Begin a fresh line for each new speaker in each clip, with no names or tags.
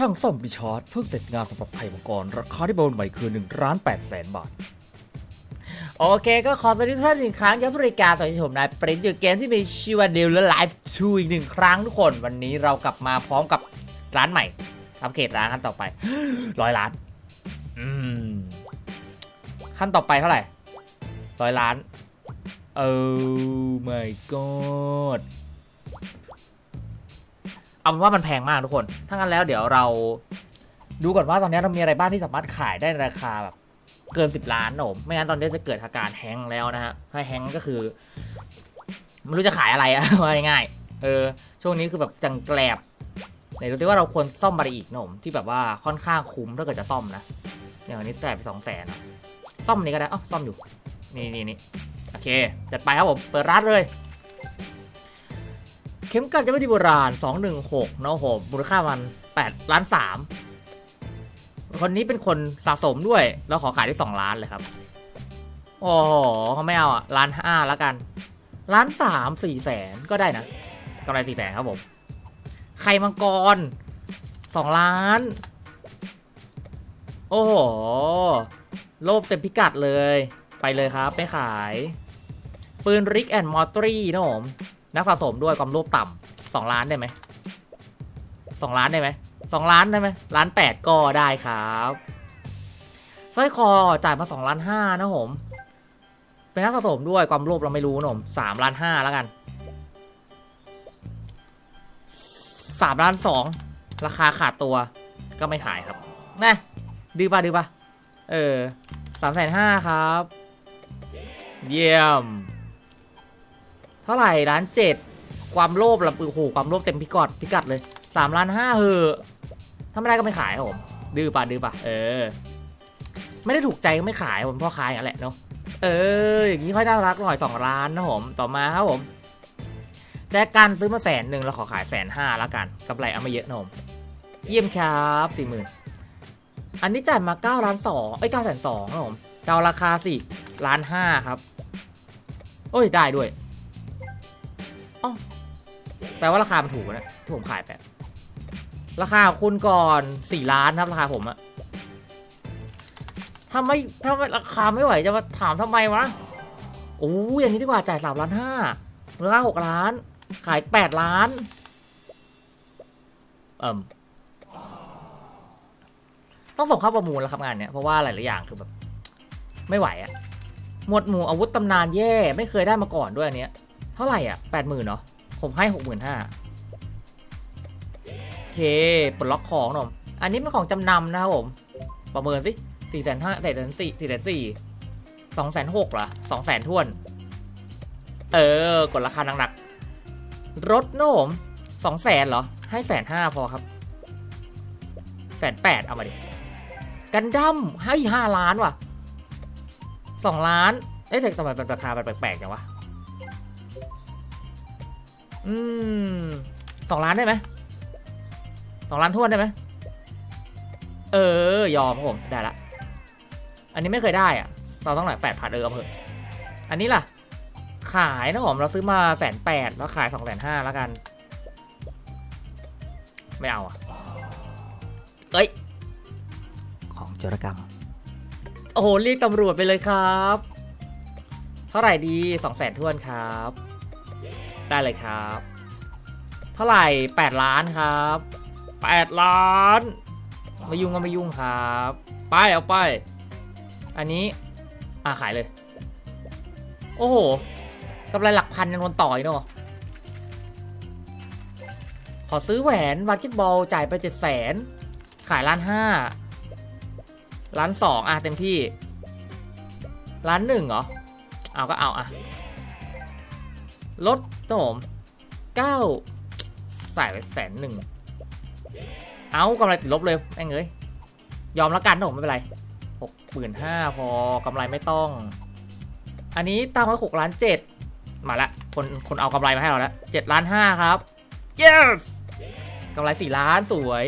ช่างซ่อมบิชาร์ดเพิ่งเสร็จงานสำหรับไทยมังกรราคาที่ประมูลใหม่คือ1ล้าน8แสนบาท โอเคก็ขอสวัสดีทุกท่านอีกครั้งยับบริการสวัสดีผมนายปริ้นจุดเกมที่มีชื่อว่าเดลและไลฟ์ทูอีกหนึ่งครั้งทุกคน วันนี้เรากลับมาพร้อมกับร้านใหม่ อัปเกรดร้านขั้นต่อไปร้อยล้านอืมขั้นต่อไปเท่าไหร่ร้อยล้านโอ้ my god เอาเป็นว่ามันแพงมากทุกคน ถ้างั้นแล้วเดี๋ยวเราดูก่อนว่าตอนนี้เรามีอะไรบ้างที่สามารถขายได้ในราคาแบบเกิน 10 ล้านนะผมไม่งั้นตอนนี้จะเกิดอาการแฮงแล้วนะฮะ ถ้าแฮงก็คือไม่รู้จะขายอะไรอะว่าง่ายๆเออ ช่วงนี้คือแบบจังแกลบไหนดูซิว่าเราควรซ่อมอะไรอีกนะผมที่แบบว่าค่อนข้างคุ้มถ้าเกิดจะซ่อมนะอย่างอันนี้จ่ายไปสองแสนซ่อมอันนี้ก็ได้อ๋อซ่อมอยู่ นี่นี่นี่โอเค จัดไปครับผม เปิดร้านเลย เข็มกัดจะไม่ดีโบราณ 216นะผมมูลค่ามัน8ล้าน3คนนี้เป็นคนสะสมด้วยแล้วขอขายได้ 2 ล้านเลยครับ โอ้โหเขาไม่เอาอะล้านห้าแล้วกันล้านสามสี่แสนก็ได้นะกำไรสี่แสนครับผมไข่มังกร2ล้าน โอ้โห โลบเต็มพิกัดเลย ไปเลยครับไม่ขาย ปืนริกแอนด์มอร์ตรีนะผม นักสะสมด้วยความโลภต่ำสองล้านได้ไหมสองล้านได้ไหมสองล้านได้ไหมล้านแปดก็ได้ครับสร้อยคอจ่ายมาสองล้านห้านะผมเป็นนักสะสมด้วยความโลภเราไม่รู้นะผมสามล้านห้าแล้วกันสามล้านสองราคาขาดตัวก็ไม่ขายครับนะดื้อปะดื้อปะเออสามแสนห้าครับ เยี่ยม ท่าไหร่ล้านเจ็ดความโลภละโอ้โหความโลภเต็มพิกัดพิกัดเลยสามล้านห้าเหอถ้าไม่ได้ก็ไม่ขายครับผมดื้อปะดื้อปะเออ ไม่ได้ถูกใจก็ไม่ขายผมพ่อขายอย่างแหละเนาะเอออย่างนี้ค่อยน่ารักหน่อยสองล้านนะผมต่อมาครับผมแจกันซื้อมาแสนหนึ่งแล้วขอขายแสนห้าแล้วกันกำไรเอาม่เยอะนะผมเยี่ยมครับสี่หมื่นอันนี้จ่ายมาเก้าล้านสองเอ้ยเก้าแสนสองนะผมเดาราคาสี่ล้านห้าครับโอ้ยได้ด้วย แปลว่าราคามันถูกนะที่ผมขายไป ราคาคุณก่อนสี่ล้านครับราคาผมอะถ้าไม่ถ้าไม่ราคาไม่ไหวจะมาถามทำไมวะโอ้ยอย่างนี้ดีกว่าจ่ายสามล้านห้ามูลค่าหกล้าน ขายแปดล้าน เอิ่มต้องส่งเข้าประมูลแล้วครับงานเนี้ยเพราะว่าหลายๆอย่างคือแบบ ไม่ไหวอะหมวดหมู่อาวุธตำนานแย่ ไม่เคยได้มาก่อนด้วยอันเนี้ย เท่าไหร่อะแปดหมื่นเนาะผมให้หกหมื่นห้าโอเคปลดล็อกของหน่อยอันนี้เป็นของจำนำนะครับผม ประเมินสิสี่แสนห้าสี่แสนสี่สี่แสนสี่สองแสนหกเหรอสองแสนทวน เออกดราคาหนักๆรถโน้มสองแสนเหรอ ให้แสนห้าพอครับแสนแปดเอามาดิ กันดั้มให้ห้าล้านว่ะสองล้านเอ๊ะแต่ทำไมเป็นราคาแบบแปลกๆจังวะ อืมสองล้านได้ไหมสองล้านทวนได้ไหมเออยอมครับผมได้ละ อันนี้ไม่เคยได้อะเราต้องหน่อยแปดพันเออเอาเถอะอันนี้ล่ะ ขายนะผมเราซื้อมาแสนแปดแล้วขายสองแสนห้าแล้วกัน ไม่เอาอะเอ้ย ของโจรกรรม โอ้โหเรียกตำรวจไปเลยครับ เท่าไหร่ดีสองแสนทวนครับ ได้เลยครับ เท่าไหร่แปดล้านครับแปดล้านไม่ยุ่งก็ไม่ยุ่งครับไปเอาไป อันนี้ อ่าขายเลย โอ้โหกำไรหลักพันยังโดนต่อยเนาะขอซื้อแหวนบาสเกตบอลจ่ายไปเจ็ดแสนขายล้านห้าล้านสองอะเต็มที่ล้านหนึ่งเหรอ เอาก็เอาอะ ลด โผมเก้าใส่ไปแสนหนึ่งเอากำไรติดลบเลยแม่งเอ้ยยอมแล้วกันนะผมไม่เป็นไรหกหมื่นห้าพอกำไรไม่ต้อง อันนี้ตั้งไว้หกล้านเจ็ดมาละคนคนเอากำไรมาให้เราแล้วเจ็ดล้านห้าครับ yes กำไรสี่ล้านสวย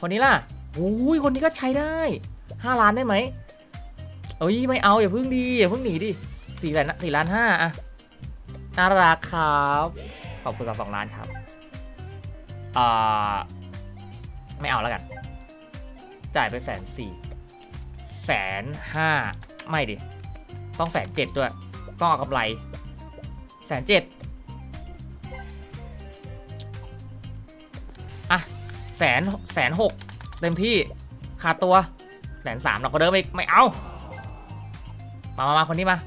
คนนี้ล่ะโอ้ยคนนี้ก็ใช้ได้ห้าล้านได้ไหมเอ้ยไม่เอาอย่าพิ่งดีอย่าพิ่งหนีดิสี่แสนสี่ล้านห้าอะ น่ารักครับ ขอบคุณสำหรับสองล้านครับอ่าไม่เอาแล้วกัน จ่ายไปแสนสี่แสนห้าไม่ดิ ต้องแสนเจ็ดด้วย ต้องเอากำไรแสนเจ็ดอะแสนแสนหกเต็มที่ขาดตัวแสนสามเราก็เดิมอีก ไม่เอา มามามาคนนี้มา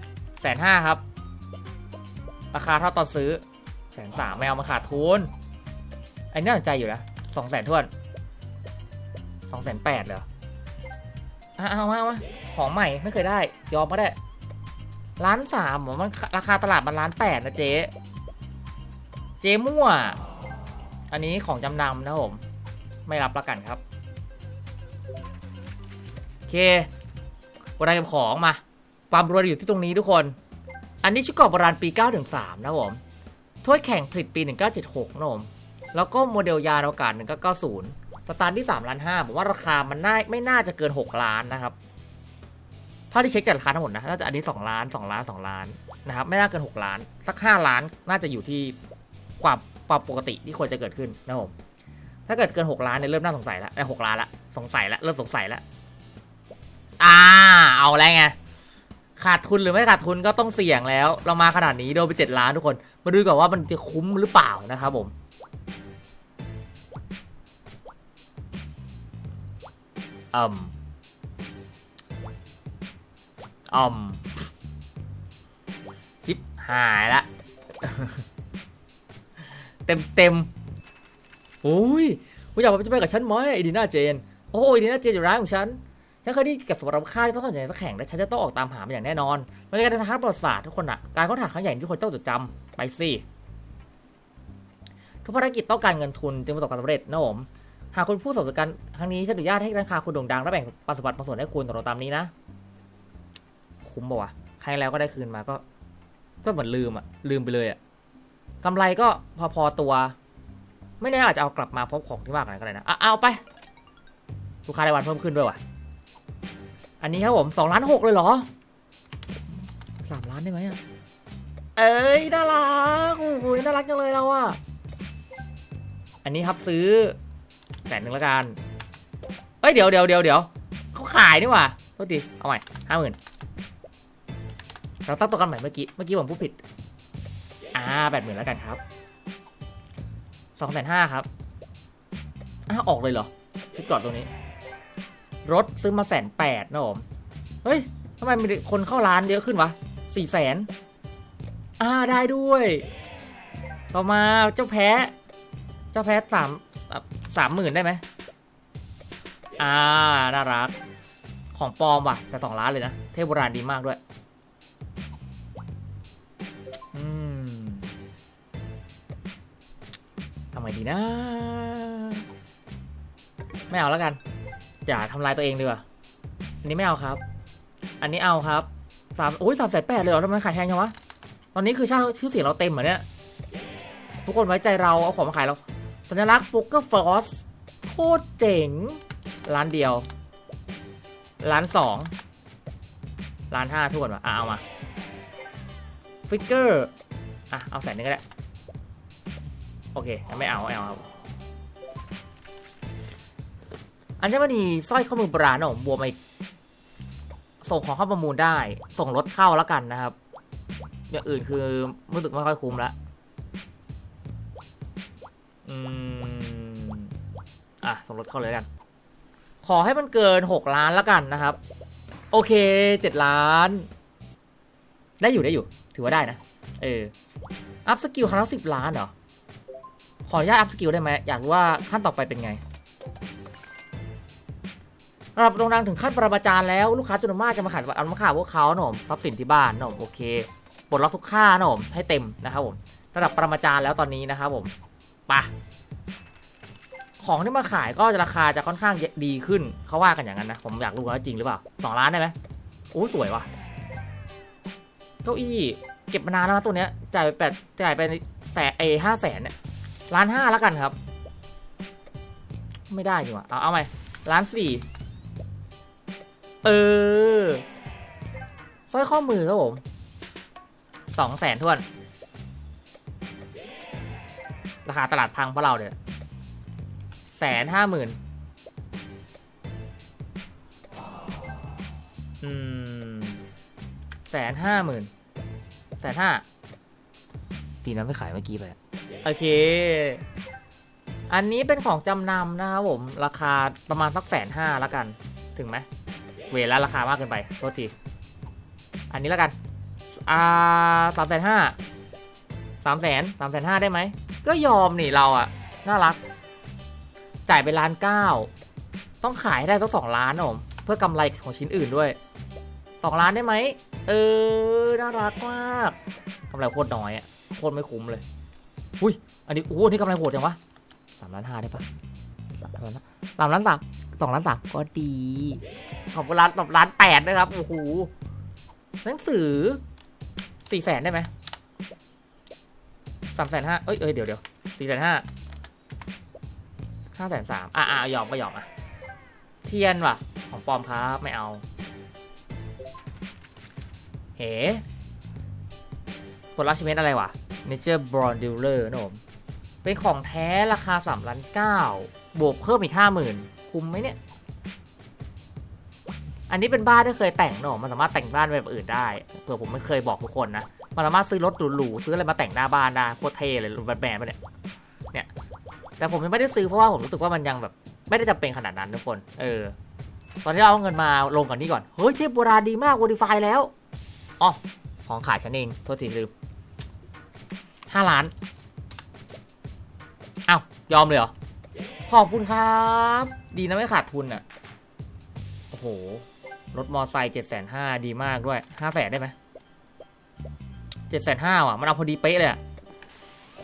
แสนห้าครับ ราคาเท่าตอนซื้อแสนสามไม่เอามาขาดทุนไอ้นี่น่าสนใจอยู่นะสองแสนทวนสองแสนแปดเหรอเอามาเอามาของใหม่ไม่เคยได้ ยอมก็ได้ล้านสามมันราคาตลาดมันล้านแปดนะเจ๊ เจ๊มั่ว อันนี้ของจำนำนะผม ไม่รับประกันครับ โอเควันใดของมา ความรวยอยู่ที่ตรงนี้ทุกคน อันนี้ชุดเกราะโบราณปี9ถึง3นะผม ถ้วยแข่งผลิตปี 1976 นะผม แล้วก็โมเดลยานอวกาศ 1990 สตาร์ที่3ล้าน5ผมว่าราคามันน่าไม่น่าจะเกิน 6 ล้านนะครับเท่าที่เช็คจากราคาทั้งหมดนะน่าจะอันนี้ 2 ล้าน 2 ล้าน 2 ล้านนะครับ ไม่น่าเกิน 6 ล้าน สัก 5 ล้านน่าจะอยู่ที่ความความปกติที่ควรจะเกิดขึ้นนะผม ถ้าเกิดเกิน 6 ล้านเนี่ยเริ่มน่าสงสัยแล้วไอ้หกล้านละ สงสัยแล้วเริ่มสงสัยแล้วอ่า เอาแล้วไง ขาดทุนหรือไม่ขาดทุนก็ต้องเสี่ยงแล้ว เรามาขนาดนี้โดนไป 7 ล้านทุกคน มาดูก่อนว่ามันจะคุ้มหรือเปล่านะครับผม อืมอืมชิปหายละ เต็มเต็มโอ้ยคุณอยากจะไปกับฉันไหมไอดีน่าเจน โอ้ยดีน่าเจนอยู่ร้านของฉัน ฉันเคยได้กับสมรรถค่าที่ต้องการจะแข่งและฉันจะต้องออกตามหามันอย่างแน่นอนมันเป็นการเดินทางประวัติศาสตร์ทุกคนอะการค้นหาครั้งใหญ่ที่ทุกคนต้องจดจำไปสิทุกภารกิจต้องการเงินทุนจึงประสบความสำเร็จนะผมหากคุณผู้ประสบการณ์ครั้งนี้ฉันอนุญาตให้ราคาคุณโด่งดังและแบ่งปันสมบัติบางส่วนให้คุณตรงตามนี้นะ คุ้มป่าวะใครแล้วก็ได้คืนมาก็ ก็เหมือนลืมอะลืมไปเลยอะกำไรก็พอๆตัว ไม่แน่อาจจะเอากลับมาพบของที่มากกว่านั้นก็ได้นะอะเอาไปลูกค้ารายวันเพิ่มขึ้นด้วยว่ะ อันนี้ครับผมสองล้านหกเลยเหรอสามล้านได้ไหมอะ เอ้ยน่ารักโอ้โหน่ารักจังเลยเราอะ อันนี้ครับซื้อแสนหนึ่งละกัน เอ้ยเดี๋ยวเดี๋ยวเดี๋ยวเดี๋ยวเขาขายนี่หว่าโทษทีเอาใหม่ห้าหมื่นเราตั้งตัวกันใหม่เมื่อกี้ เมื่อกี้ผมพูดผิด อ่าแปดหมื่นแล้วกันครับสองแสนห้าครับอ้าออกเลยเหรอชุดกรอดตรงนี้ รถซื้อมาแสนแปดนะผม เฮ้ยทำไมมีคนเข้าร้านเยอะขึ้นวะสี่แสนอ่าได้ด้วย ต่อมาเจ้าแพ้ เจ้าแพ้สามสามหมื่นได้ไหมอ่า น่ารัก ของปลอมว่ะ แต่สองล้านเลยนะ เทพโบราณดีมากด้วย อืมทำไงดีนะ ไม่เอาแล้วกัน อย่าทำลายตัวเองดีกว่าอันนี้ไม่เอาครับ อันนี้เอาครับสามโอ้ยสามแสนแปดเลยเหรอทำไมขายแพงจังวะ ตอนนี้คือชื่อชื่อเสียงเราเต็มเหรอเนี่ย ทุกคนไว้ใจเราเอาของมาขายเรา สัญลักษณ์โป๊กเกอร์ฟอสโคตรเจ๋ง ร้านเดียว ร้านสอง ร้านห้าทุกคนมาอะเอามา ฟิกเกอร์ อะ เอาแสนนึงก็ได้ โอเค ไม่เอาไม่เอาครับ อัญมณีสร้อยข้อมือโบราณนะผมบวมอีกส่งของเข้าประมูลได้ ส่งรถเข้าแล้วกันนะครับอย่างอื่นคือรู้สึกไม่ค่อยคุ้มละอืมอะส่งรถเข้าเลยกัน ขอให้มันเกินหกล้านแล้วกันนะครับ โอเคเจ็ดล้าน ได้อยู่ได้อยู่ ถือว่าได้นะ เออ อัพสกิลครั้งละสิบล้านเหรอ ขออนุญาตอัพสกิลได้ไหมอยากรู้ว่าขั้นต่อไปเป็นไง ระดับโด่งดังถึงขั้นปรมาจารย์แล้วลูกค้าจำนวนมากจะมาขายเอามาขายพวกเขาหนมทรัพย์สินที่บ้านหนมโอเคปลดล็อกทุกค่าหนมให้เต็มนะครับผมระดับปรมาจารย์แล้วตอนนี้นะครับผมปะของที่มาขายก็จะราคาจะค่อนข้างดีขึ้นเขาว่ากันอย่างนั้นนะ ผมอยากรู้ว่าจริงหรือเปล่าสองล้านได้ไหมโอ้สวยว่ะเก้าอี้เก็บมานานแล้วตัวเนี้ยจ่ายไปแปดจ่ายไปแสนเอห้าแสนเนี่ยล้านห้าแล้วกันครับ ไม่ได้จริงว่ะเอาเอาไหมล้านสี่ เออสร้อยข้อมือครับผมสองแสนทวน ราคาตลาดพังเพราะเราเนี่ยแสนห้าหมื่นอืมแสนห้าหมื่นแสนห้าตีน้ำไปขายเมื่อกี้ไป โอเค อันนี้เป็นของจำนำนะครับผม ราคาประมาณสักแสนห้าละกัน ถึงไหม เวลาราคามากเกินไปโทษที อันนี้และกัน อ่าสามแสนห้าสามแสนสามแสนห้าได้ไหม ก็ยอมนี่เราอะน่ารัก จ่ายไปล้านเก้าต้องขายให้ได้ต้องสองล้านผมเพื่อกำไรของชิ้นอื่นด้วยสองล้านได้ไหม เออ น่ารักมากกำไรโคตรน้อยอะโคตรไม่คุ้มเลย อุ้ย อันนี้โอ้โหอันนี้กำไรโหดจังวะสามล้านห้าได้ปะ สามล้านสามล้านสามสองล้านสามก็ดี ขอบคุณร้านตบร้านแปดด้ครับ โอ้โห หนังสือสี่แสนได้ไหมสามแสนห้าเอ้ยเอ้ยเดี๋ยวเดี๋ยวสี่แสนห้าห้าแสนสามอะอะยอมก็ยอมอะ เทียนว่ะ ของปลอมครับไม่เอา เฮ้ผลลัพธ์ชิเมนอะไรวะ Nature Bronze Dealer นะผมเป็นของแท้ราคา3ล้าน9 บวกเพิ่มอีก50,000คุ้มไหมเนี่ย อันนี้เป็นบ้านที่เคยแต่งเนอะมันสามารถแต่งบ้านแบบอื่นได้เผื่อผมไม่เคยบอกทุกคนนะมันสามารถซื้อรถหรูๆซื้ออะไรมาแต่งหน้าบ้านได้โคตรเท่เลยรถแบนๆไปเนี่ยเนี่ย แต่ผมยังไม่ได้ซื้อเพราะว่าผมรู้สึกว่ามันยังแบบไม่ได้จำเป็นขนาดนั้นทุกคน เออ ตอนนี้เราเอาเงินมาลงก่อนนี้ก่อน เฮ้ยเทพโบราณดีมาก w อ d i f y แล้ว อ๋อ ของขายฉันเอง โทษทีลืมห้าล้าน เอ้ายอมเลยเหรอ ขอบคุณครับ ดีนะไม่ขาดทุนอะ โอ้โห รถมอไซค์เจ็ดแสนห้าดีมากด้วยห้าแสนได้ไหมเจ็ดแสนห้าอะ มันเอาพอดีเป๊ะเลยอะ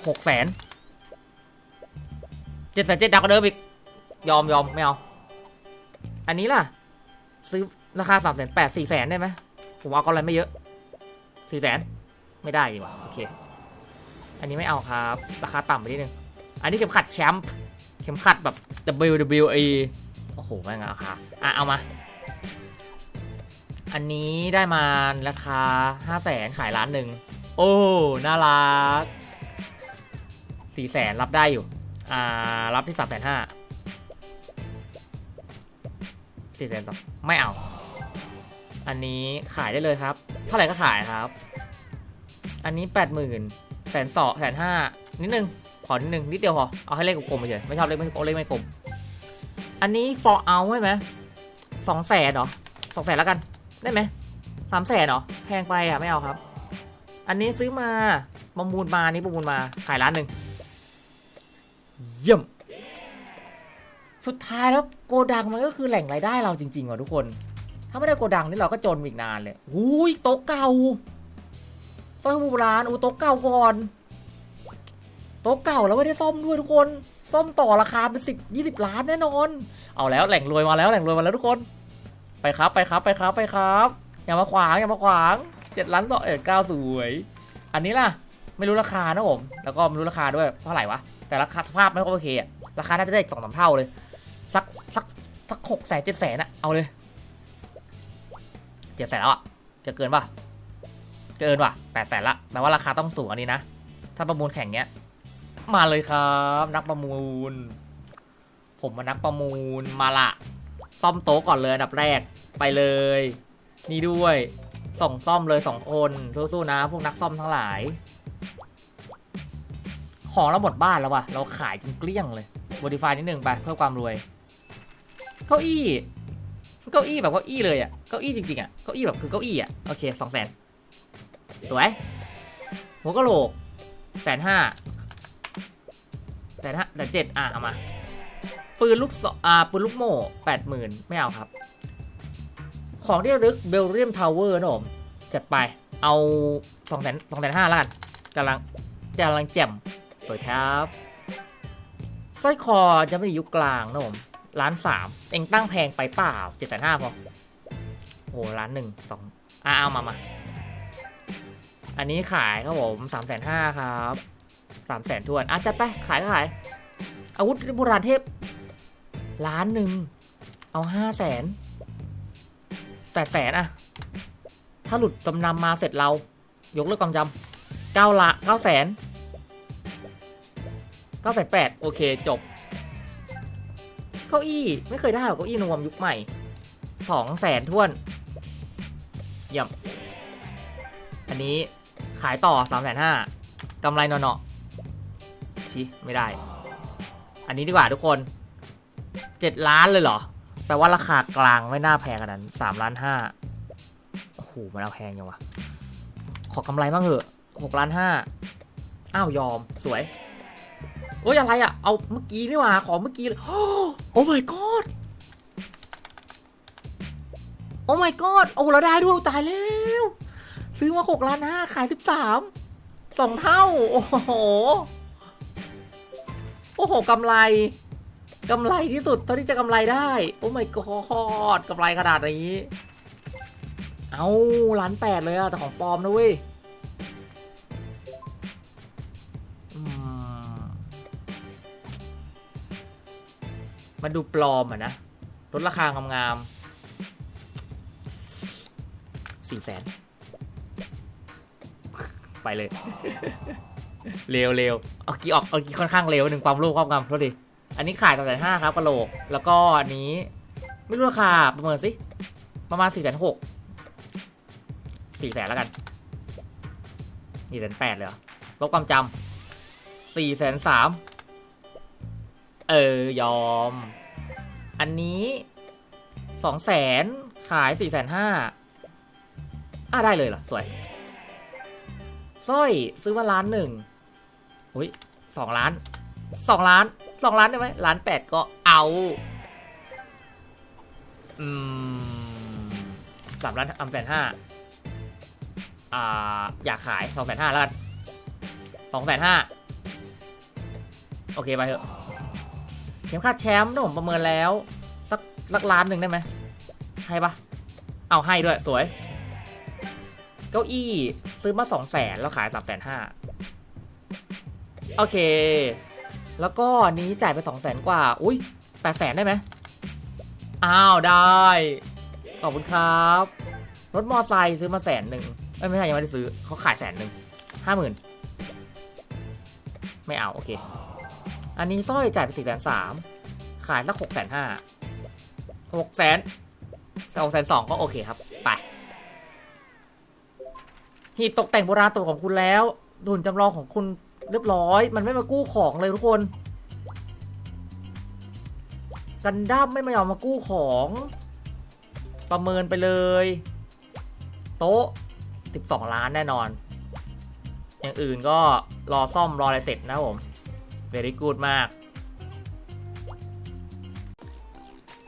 หกแสนเจ็ดแสนเจ็ดดักกว่าเดิมอีก ยอมยอมไม่เอา อันนี้ล่ะ ซื้อราคาสามแสนแปดสี่แสนได้ไหมผมเอากำไรไม่เยอะสี่แสนไม่ได้ดีกว่าโอเค อันนี้ไม่เอาครับ ราคาต่ำไปนิดนึง อันนี้เข็มขัดแชมป์ ข็มขัดแบบ WWE โอ้โหแม่งราคาอะ เอามา อันนี้ได้มาราคาห้าแสนขายล้านหนึ่ง โอ้ น่ารักสี่แสนรับได้อยู่ อ่า รับที่สามแสนห้าสี่แสนต่อไม่เอา อันนี้ขายได้เลยครับ เท่าไหร่ก็ขายครับ อันนี้แปดหมื่นแสนสองแสนห้านิดนึง ขอนิดนึงนิดเดียวพอ เอาให้เลขกลมๆไปเฉยไม่ชอบเลขไม่เลขไม่กลม อันนี้ for out ใช่ไหมสองแสนเหรอสองแสนแล้วกัน ได้ไหมสามแสนเหรอ แพงไปอะไม่เอาครับ อันนี้ซื้อมาประมูลมานี่ประมูลมา ขายร้านหนึ่งเยี่ยม สุดท้ายแล้วโกดังมันก็คือแหล่งรายได้เราจริงๆว่ะทุกคน ถ้าไม่ได้โกดังนี่เราก็จนอีกนานเลยหูยโต๊ะเก่าสร้อยโบราณอูโต๊ะเก่าก่อน โต๊ะเก่าแล้วไม่ได้ซ่อมด้วยทุกคน ซ่อมต่อราคาเป็นสิบยี่สิบล้านแน่นอน เอาแล้วแหล่งรวยมาแล้วแหล่งรวยมาแล้วทุกคน ไปครับไปครับไปครับไปครับ อย่ามาขวางอย่ามาขวางเจ็ดล้านต่อเอ็ดเก้าสวย อันนี้ล่ะไม่รู้ราคานะผม แล้วก็ไม่รู้ราคาด้วยเท่าไหร่วะ แต่ราคาสภาพไม่ค่อยโอเคอะราคาน่าจะได้สองสามเท่าเลย สักสักสักหกแสนเจ็ดแสนอะเอาเลยเจ็ดแสนแล้วอะจะเกินป่ะเกินว่ะแปดแสนละแปลว่าราคาต้องสูงอันนี้นะ ถ้าประมูลแข่งเนี้ย มาเลยครับ นักประมูล ผมมานักประมูลมาละซ่อมโต๊ะก่อนเลยอันดับแรกไปเลย นี่ด้วยส่งซ่อมเลยสองคนสู้ๆนะ พวกนักซ่อมทั้งหลาย ของเราหมดบ้านแล้ววะเราขายจนเกลี้ยงเลยบอดี้ไฟนิดหนึ่งไปเพื่อความรวยเก้าอี้เก้าอี้แบบเก้าอี้เลยอะเก้าอี้จริงๆอะเก้าอี้แบบคือเก้าอี้อะโอเคสองแสนสวยหัวกะโหลกแสนห้า แสนห้าแต่เจ็ดอะเอามา ปืนลูกศรอ่าปืนลูกโม่แปดหมื่นไม่เอาครับ ของที่ระลึกเบลเรียมทาวเวอร์นะผมจัดไปเอาสองแสนสองแสนห้าล้วกันกำลังกำลังแจ่มสวยครับสร้อยคอจะไม่ได้ยุคกลางนะผมล้านสามเองตั้งแพงไปเปล่าเจ็ดแสนห้าพอโอ้ล้านหนึ่งสองอ่าเอามามาอันนี้ขายครับผมสามแสนห้าครับ สามแสนทวนอะจัดไปขายก็ขาย อาวุธโบราณเทพล้านหนึ่ง เอาห้าแสนแปดแสนอะถ้าหลุดจำนำมาเสร็จเรา ยกเลิกความจำเก้าละเก้าแสนเก้าแสนแปดโอเคจบ เก้าอี้ไม่เคยได้หรอกเก้าอี้นวมยุคใหม่สองแสนทวนเยี่ยมอันนี้ขายต่อ3ามแสนห้ากำไรเนาะ ชิไม่ได้ อันนี้ดีกว่าทุกคน 7 ล้านเลยเหรอ แปลว่าราคากลางไม่น่าแพงขนาดนั้น3ล้านห้าโอ้โห มันเอาแพงยังวะ ขอกำไรบ้างเหอะ6ล้านห้าอ้าวยอมสวย โอ้ยอะไรอะเอาเมื่อกี้นี่หว่า ขอเมื่อกี้เลยโอ้ my god โอ้ my god โอ้เราได้ด้วยตายแล้วซื้อมา6ล้านห้าขาย13สองเท่า โอ้โห โอ้โหกำไรกำไรที่สุดเท่าที่จะกำไรได้ โอ้ my god กำไรขนาดนี้ เอาล้านแปดเลยอะแต่ของปลอมนะเว้ยอืมมันดูปลอมอะนะลดราคางามๆสี่แสน ไปเลย เร็วเร็วเอากี้ออกเอากี้ค่อนข้างเร็วหนึ่งความรู้ความงามโทษดีอันนี้ขายต่อแสนห้าครับกระโหลก แล้วก็อันนี้ไม่รู้ราคาประเมินสิประมาณสี่แสนหกสี่แสนแล้วกันนี่แสนแปดเลยเหรอลบความจำสี่แสนสามเออยอม อันนี้สองแสนขายสี่แสนห้าอะได้เลยเหรอ สวยสร้อยซื้อมาล้านหนึ่ง อุ้ยสองล้านสองล้านสองล้านได้ไหมล้านแปดก็เอาอืมสามล้านอัมแสนห้าอ่าอยากขายสองแสนห้าแล้วกันสองแสนห้าโอเคไปเถอะเข็มขัดแชมป์นะผมประเมินแล้ว สักสักล้านหนึ่งได้ไหมให้ปะเอาให้ด้วยสวย เก้าอี้ซื้อมาสองแสนแล้วขายสามแสนห้า โอเค แล้วก็นี้จ่ายไปสองแสนกว่า อุ้ยแปดแสนได้ไหมอ้าว ได้ ขอบคุณครับ รถมอไซค์ซื้อมาแสนหนึ่งเอ้ยไม่ใช่ยังไม่ได้ซื้อเขาขายแสนหนึ่งห้าหมื่นไม่เอา โอเค อันนี้สร้อยจ่ายไปสี่แสนสามขายสักหกแสนห้าหกแสนสองแสนสองก็โอเคครับ ไปหีบตกแต่งโบราณตัวของคุณแล้วดุนจำลองของคุณ เรียบร้อย มันไม่มากู้ของเลยทุกคน กันดั้มไม่มายอมมากู้ของ ประเมินไปเลย โต๊ะ 12 ล้านแน่นอน อย่างอื่นก็รอซ่อมรออะไรเสร็จนะผม very good มาก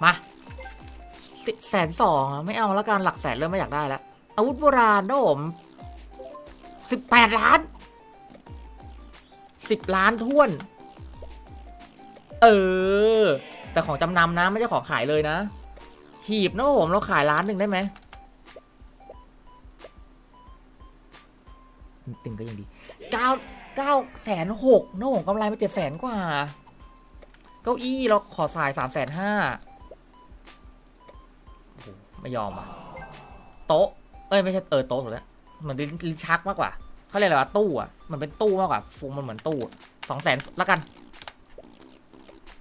มาแสนสองไม่เอาแล้วกันหลักแสนเริ่มไม่อยากได้แล้ว อาวุธโบราณนะผมสิบแปดล้าน สิบล้านท้วน เออ แต่ของจำนำนะ ไม่ใช่ของขายเลยนะ หีบนะผมเราขายล้านหนึ่งได้ไหมตึงก็ยังดีเก้าเก้าแสนหกนะผมกำไรมาเจ็ดแสนกว่า เก้าอี้เราขอสายสามแสนห้าไม่ยอมอะ โต๊ะ เอ้ย ไม่ใช่เออโต๊ะถูกแล้วเหมือนลิ้นชักมากกว่า เขาเรียกอะไรวะตู้อะ มันเป็นตู้มากกว่าฟูมันเหมือนตู้สองแสนล้วกัน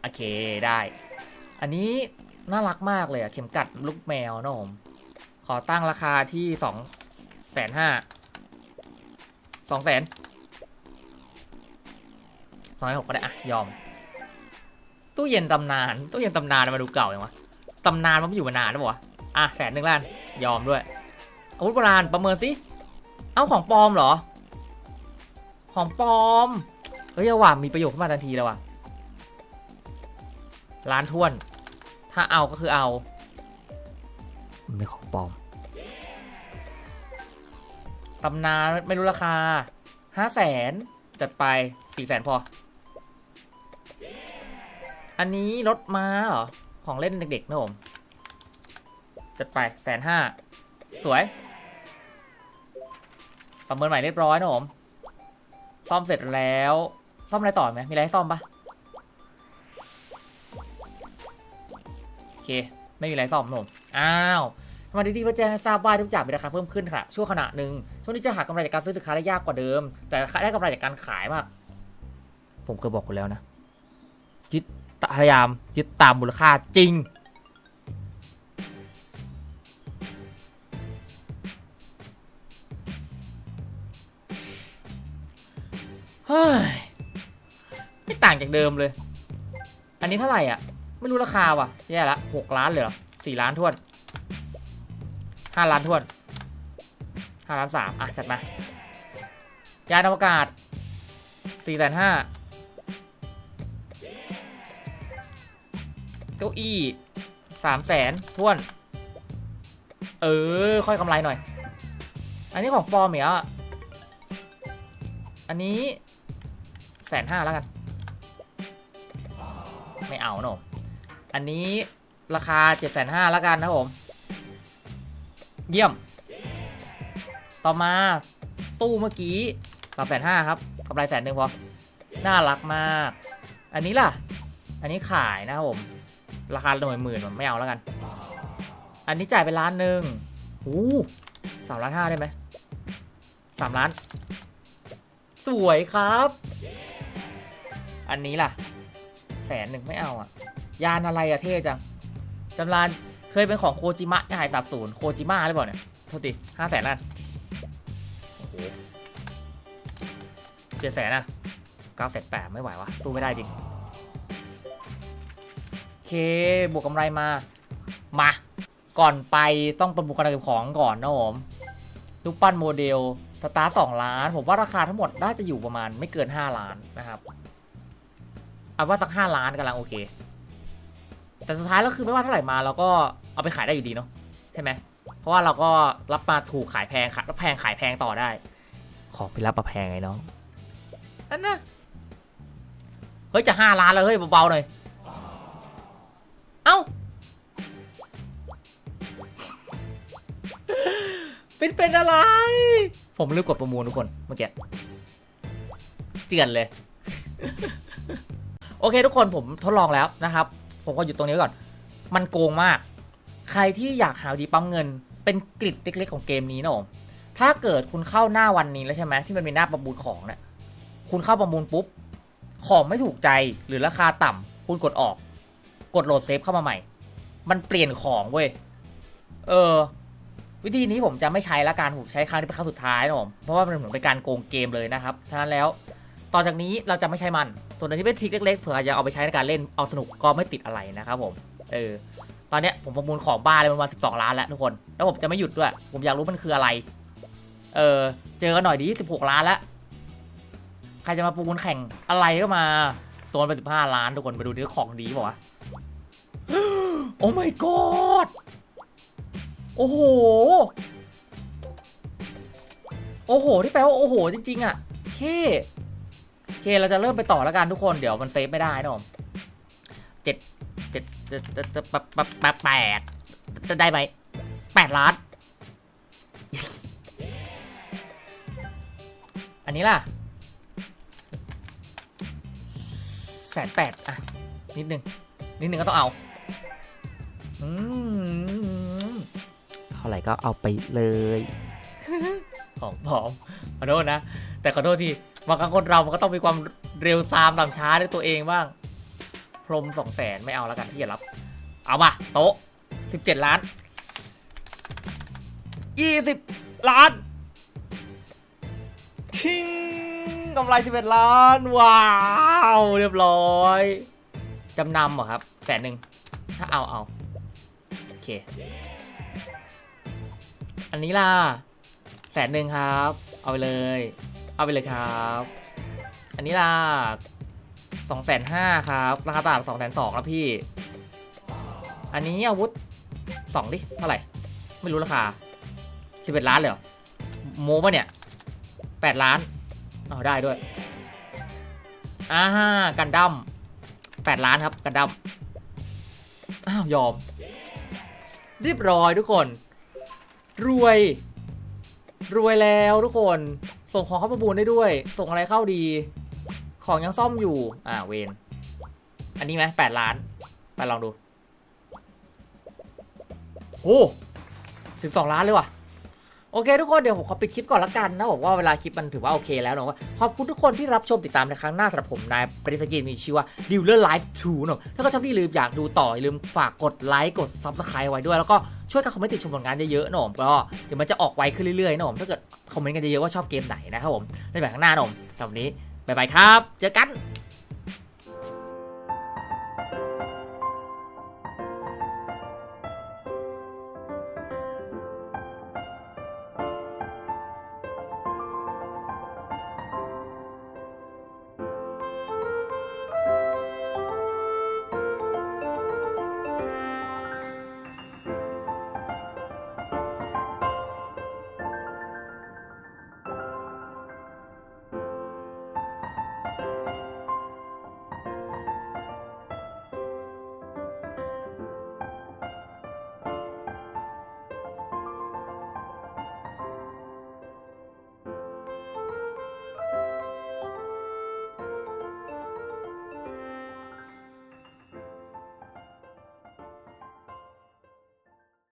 โอเคได้ อันนี้น่ารักมากเลยอะเข็มกัดลูกแมวนะผม ขอตั้งราคาที่สองแสนห้าสองแสนสองแสนหกก็ได้อะยอม ตู้เย็นตำนาน ตู้เย็นตำนานมาดูเก่าอย่างวะตำนานมันไม่อยู่มานานนะบอกวะอะแสนหนึ่งล้านยอมด้วยอาวุธโบราณประเมินสิ เอาของปลอมเหรอ ของปลอม เฮ้ยว่ะมีประโยชน์ขึ้นมาทันทีแล้วว่ะล้านท้วน ถ้าเอาก็คือเอา มันเป็นของปลอมตำนานไม่รู้ราคาห้าแสนจัดไปสี่แสนพอ อันนี้รถม้าเหรอ ของเล่นเด็กๆนะผม จัดไปแสนห้าสวย ประเมินใหม่เรียบร้อยนะผม ซ่อมเสร็จแล้ว ซ่อมอะไรต่อไหมมีอะไรให้ซ่อมปะโอเค ไม่มีอะไรซ่อมนะผมอ้าวมาดีๆมาแจ้งให้ทราบว่าทุกอย่างมีราคาเพิ่มขึ้นค่ะช่วงขณะหนึ่งช่วงนี้จะหากำไรจากการซื้อสินค้าได้ยากกว่าเดิม แต่ได้กำไรจากการขายมาก ผมเคยบอกคุณแล้วนะยึดพยายามยึดตามมูลค่าจริง เฮ้ย ไม่ต่างจากเดิมเลย อันนี้เท่าไหร่อะ ไม่รู้ราคาว่ะ แย่ละหกล้านเลยเหรอสี่ล้านทวนห้าล้านทวนห้าล้านสามอะ จัดมายานอวกาศสี่แสนห้าเก้าอี้สามแสนทวน เออ ค่อยกำไรหน่อย อันนี้ของปลอมเหรออันนี้ แสนห้าแล้วกัน ไม่เอาหนมอันนี้ราคาเจ็ดแสนห้าแล้วกันนะครับผม เยี่ยม ต่อมาตู้เมื่อกี้สามแสนห้าครับกำไรแสนหนึ่งพอ น่ารักมาก อันนี้ล่ะ อันนี้ขายนะครับผม ราคาหน่วยหมื่นมันไม่เอาแล้วกัน อันนี้จ่ายไปล้านหนึ่งอู้สามล้านห้าได้ไหมสามล้าน สวยครับ อันนี้ล่ะ แสนหนึ่งไม่เอาอะ ยานอะไรอะเท่จังจำรานเคยเป็นของโคจิมะหายสับสูนโคจิมะหรือเปล่าเนี่ยโทษทีห้าแสนล้านโอ้โหเจ็ดแสนอะเก้าแสนแปดไม่ไหววะสู้ไม่ได้จริงเคบวกกำไรมา มา ก่อนไปต้องประมูลการเก็บของก่อนนะผมลูกปั้นโมเดล สตาร์สองล้าน ผมว่าราคาทั้งหมดน่าจะอยู่ประมาณไม่เกิน 5 ล้านนะครับ เอาว่าสัก 5 ล้านกำลังโอเค แต่สุดท้ายแล้วคือไม่ว่าเท่าไหร่มาเราก็เอาไปขายได้อยู่ดีเนาะใช่ไหมเพราะว่าเราก็รับมาถูกขายแพงขายรับแพงขายแพงต่อได้ ขอไปรับมาแพงไงน้องนั่นนะเฮ้ยจะ5ล้านแล้วเฮ้ยเบาๆหน่อย เอ้า เป็นเป็นอะไร ผมลืมกดประมูลทุกคนเมื่อกี้ เจือนเลย โอเค ทุกคนผมทดลองแล้วนะครับ ผมก็หยุดตรงนี้ก่อน มันโกงมาก ใครที่อยากหาดีปั๊มเงิน เป็นกริดเล็กๆของเกมนี้นะผมถ้าเกิดคุณเข้าหน้าวันนี้แล้วใช่ไหมที่มันมีหน้าประมูลของเนี่ยคุณเข้าประมูลปุ๊บ ของไม่ถูกใจหรือราคาต่ำคุณกดออก กดโหลดเซฟเข้ามาใหม่ มันเปลี่ยนของเว้ยเออ วิธีนี้ผมจะไม่ใช้ละกันผมใช้ครั้งที่เป็นครั้งสุดท้ายนะผมเพราะว่ามันเหมือนเป็นการโกงเกมเลยนะครับฉะนั้นแล้ว ต่อจากนี้เราจะไม่ใช้มัน ส่วนอันนี้เป็นทริคเล็กๆเผื่อจะเอาไปใช้ในการเล่นเอาสนุกก็ไม่ติดอะไรนะครับผมเออตอนนี้ผมประมูลของบ้าเลยประมาณ12 ล้านแล้วทุกคน แล้วผมจะไม่หยุดด้วย ผมอยากรู้มันคืออะไร เออ เจอกันหน่อยดี16 ล้านแล้ว ใครจะมาประมูลแข่งอะไรก็มา โซนไป15 ล้านทุกคนไปดูดิว่าของดีป่าวะ โอ้ my god โอ้โห โอ้โห ที่แปลว่าโอ้โห จริง ๆ อะ เค เคเราจะเริ่มไปต่อแล้วกันทุกคนเดี๋ยวมันเซฟไม่ได้นะผมเจ็ดเจ็ดเจ็ดเจ็ดเจ็ดแปดแปดจะได้ไหมแปดล้าน อันนี้ล่ะแสนแปดอะ นิดนึง นิดนึงก็ต้องเอาอืมเท่าไหร่ก็เอาไปเลย ของผอมขอโทษนะ แต่ขอโทษที บางครั้งคนเรามันก็ต้องมีความเร็วซามต่ำช้าด้วยตัวเองบ้าง พรมสองแสนไม่เอาแล้วกันที่จะรับ เอามาโต๊ะสิบเจ็ดล้านยี่สิบล้านชิงกำไรสิบเอ็ดล้าน ว้าว เรียบร้อยจำนำเหรอครับแสนหนึ่งถ้าเอาเอาโอเค อันนี้ล่ะแสนหนึ่งครับ เอาไปเลย เอาไปเลยครับ อันนี้ล่ะสองแสนห้าครับราคาตลาดสองแสนสองแล้วพี่ อันนี้อาวุธสองดิเท่าไหร่ ไม่รู้ราคาสิบเอ็ดล้านเลยเหรอโมปะเนี่ยแปดล้านเอาได้ด้วยอ่าฮะกันดั้มแปดล้านครับกันดั้มอ้าวยอม เรียบร้อยทุกคน รวย รวยแล้วทุกคน ส่งของเข้าประมูลได้ด้วย ส่งอะไรเข้าดี ของยังซ่อมอยู่ อ่าเวนอันนี้ไหมแปดล้านไปลองดู โอ้สิบสองล้านเลยว่ะ โอเคทุกคนเดี๋ยวผมขอปิดคลิปก่อนละกันนะผมว่าเวลาคลิปมันถือว่าโอเคแล้วเนอะขอบคุณทุกคนที่รับชมติดตามในครั้งหน้าสำหรับผมนายปริศกีมีชื่อว่า Dealer Life 2นอะถ้าก็ชอบที่ลืมอยากดูต่ออย่าลืมฝากกดไลค์กด Subscribe ไว้ด้วย แล้วก็ช่วยกันคอมเมนต์ติชมผลงานเยอะๆนะผมก็เดี๋ยวมันจะออกไวขึ้นเรื่อยๆนะผมถ้าเกิดคอมเมนต์กันเยอะๆว่าชอบเกมไหนนะครับผมในแบบข้างหน้านะผมสำหรับวันนี้บ๊ายบายครับ เจอกัน